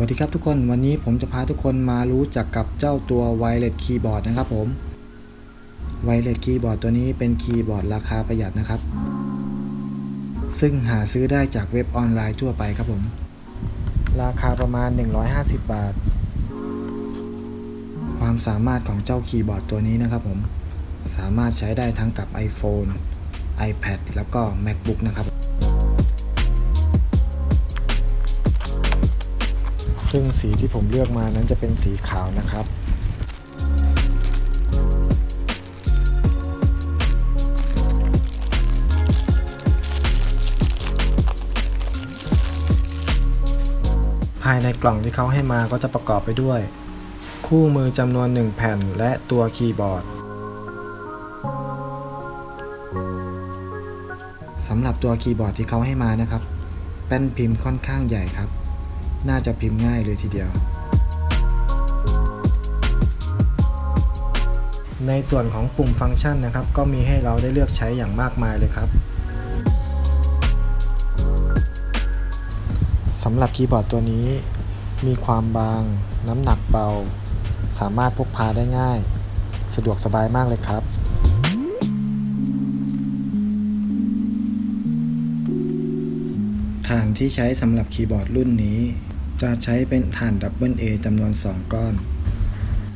วัสดีครับทุกคนวันนี้ผมจะพาทุกคนมารู้จักกับเจ้าตัว Wireless Keyboard นะครับผม Wireless Keyboard ตัวนี้เป็นคีย์บอร์ดราคาประหยัดนะครับ ซึ่งหาซื้อได้จากเว็บออนไลน์ทั่วไปครับผม ราคาประมาณ 150 บาท ความสามารถของเจ้าคีย์บอร์ดตัวนี้นะครับผม สามารถใช้ได้ทั้งกับ iPhone iPad แล้วก็ MacBook นะครับ ซึ่งสีที่ผมเลือกมานั้นจะเป็นสีขาวนะครับภายในกล่องที่เขาให้มาก็จะประกอบไปด้วย คู่มือจำนวน 1 แผ่นและตัวคีย์บอร์ดสำหรับตัวคีย์บอร์ดที่เขาให้มานะครับ แป้นพิมพ์ค่อนข้างใหญ่ครับ น่าจะพิมพ์ง่ายเลยทีเดียว ในส่วนของปุ่มฟังก์ชันนะครับ ก็มีให้เราได้เลือกใช้อย่างมากมายเลยครับสำหรับคีย์บอร์ดตัวนี้ มีความบาง น้ำหนักเบา สามารถพกพาได้ง่าย สะดวกสบายมากเลยครับฐานที่ใช้สำหรับคีย์บอร์ดรุ่นนี้ จะใช้เป็นฐานดับเบิล A จำนวน 2 ก้อน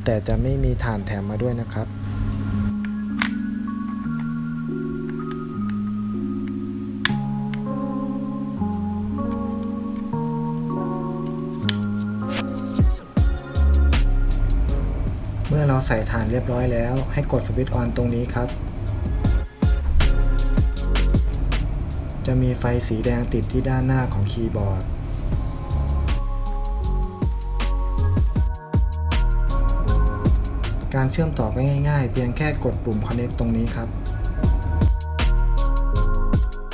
แต่จะไม่มีฐานแถมมาด้วยนะครับเมื่อเราใส่ฐานเรียบร้อยแล้ว ให้กดสวิตช์ออนตรงนี้ครับ จะมีไฟสีแดงติดที่ด้านหน้าของคีย์บอร์ด การเชื่อมต่อก็ง่ายๆ เพียงแค่กดปุ่ม connect ตรงนี้ครับ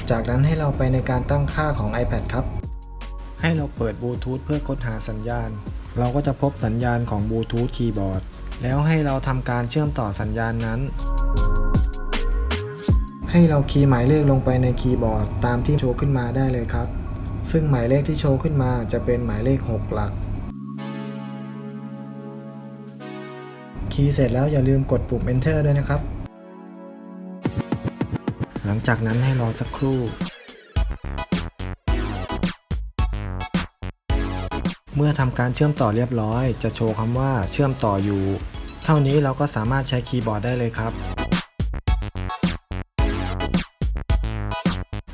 จากนั้นให้เราไปในการตั้งค่าของ iPad ครับ ให้เราเปิดบลูทูธเพื่อค้นหาสัญญาณ เราก็จะพบสัญญาณของบลูทูธคีย์บอร์ด แล้วให้เราทำการเชื่อมต่อสัญญาณนั้น ให้เราคีย์หมายเลขลงไปในคีย์บอร์ด ตามที่โชว์ขึ้นมาได้เลยครับ ซึ่งหมายเลขที่โชว์ขึ้นมาจะเป็นหมายเลข 6 หลัก คีย์เสร็จแล้วอย่าลืมกดปุ่ม enter ด้วยนะครับ หลังจากนั้นให้รอสักครู่ เมื่อทำการเชื่อมต่อเรียบร้อย จะโชว์คำว่าเชื่อมต่ออยู่ เท่านี้เราก็สามารถใช้คีย์บอร์ดได้เลยครับ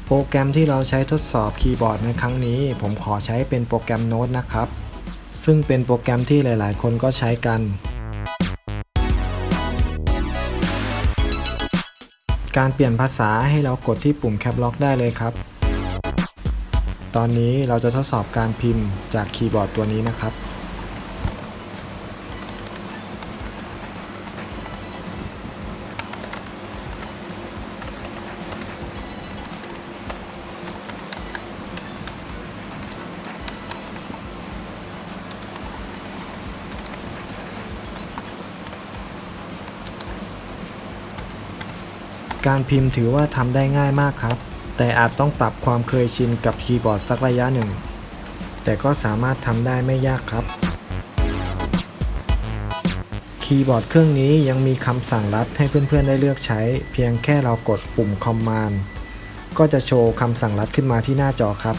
โปรแกรมที่เราใช้ทดสอบคีย์บอร์ดในครั้งนี้ ผมขอใช้เป็นโปรแกรมโน้ตนะครับ ซึ่งเป็นโปรแกรมที่หลาย ๆ คนก็ใช้กัน การเปลี่ยนภาษาให้เรากดที่ปุ่มแคปล็อกได้เลยครับ ตอนนี้เราจะทดสอบการพิมพ์จากคีย์บอร์ดตัวนี้นะครับ การพิมพ์ถือว่าทำได้ง่ายมากครับ แต่อาจต้องปรับความเคยชินกับคีย์บอร์ดสักระยะหนึ่ง แต่ก็สามารถทำได้ไม่ยากครับ คีย์บอร์ดเครื่องนี้ยังมีคำสั่งลัดให้เพื่อนๆได้เลือกใช้ เพียงแค่เรากดปุ่มคอมมานด์ก็จะโชว์คำสั่งลัดขึ้นมาที่หน้าจอครับ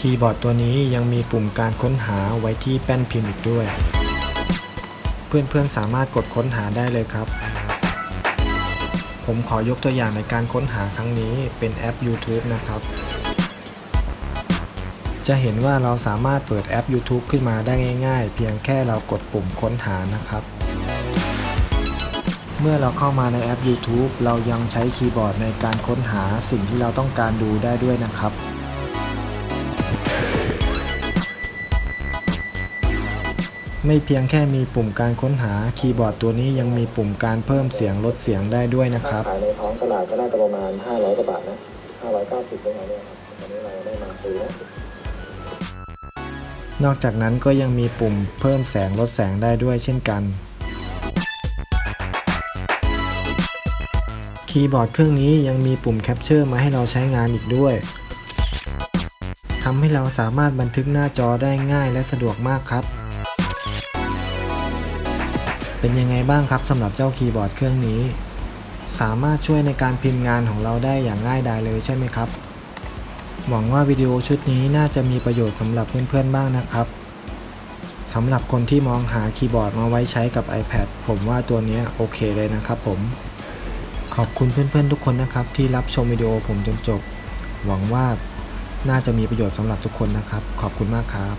คีย์บอร์ดตัวนี้ยังมีปุ่มการค้นหาไว้ที่แป้นพิมพ์อีกด้วย เพื่อนๆสามารถกดค้นหาได้เลยครับ ผมขอยกตัวอย่างในการค้นหาครั้งนี้เป็นแอป YouTube นะครับ จะเห็นว่าเราสามารถเปิดแอป YouTube ขึ้นมาได้ง่าย ๆ เพียงแค่เรากดปุ่มค้นหานะครับเมื่อเราเข้ามาในแอป YouTube เรายังใช้คีย์บอร์ดในการค้นหาสิ่งที่เราต้องการดูได้ด้วยนะครับ ไม่เพียงแค่มีปุ่มการค้นหาคีย์บอร์ดตัวนี้ยังมีปุ่มการเพิ่มเสียงลดเสียงได้ด้วยนะครับ ขายในท้องตลาดก็น่าจะประมาณ 500กว่าบาทนะ 590ได้ไงเนี่ยครับตอนนี้เราได้มาซื้อนะนอกจากนั้นก็ยังมีปุ่มเพิ่มแสงลดแสงได้ด้วยเช่นกัน คีย์บอร์ดเครื่องนี้ยังมีปุ่มแคปเจอร์มาให้เราใช้งานอีกด้วยทำให้เราสามารถบันทึกหน้าจอได้ง่ายและสะดวกมากครับ เป็นยังไงบ้างครับสำหรับเจ้าคีย์บอร์ดเครื่องนี้ สามารถช่วยในการพิมพ์งานของเราได้อย่างง่ายดายเลยใช่ไหมครับ หวังว่าวิดีโอชุดนี้น่าจะมีประโยชน์สำหรับเพื่อนๆบ้างนะครับสำหรับคนที่มองหาคีย์บอร์ดมาไว้ใช้กับ iPad ผมว่าตัวนี้โอเคเลยนะครับผม ขอบคุณเพื่อนๆทุกคนนะครับ ที่รับชมวิดีโอผมจนจบ หวังว่าน่าจะมีประโยชน์สำหรับทุกคนนะครับ ขอบคุณมากครับ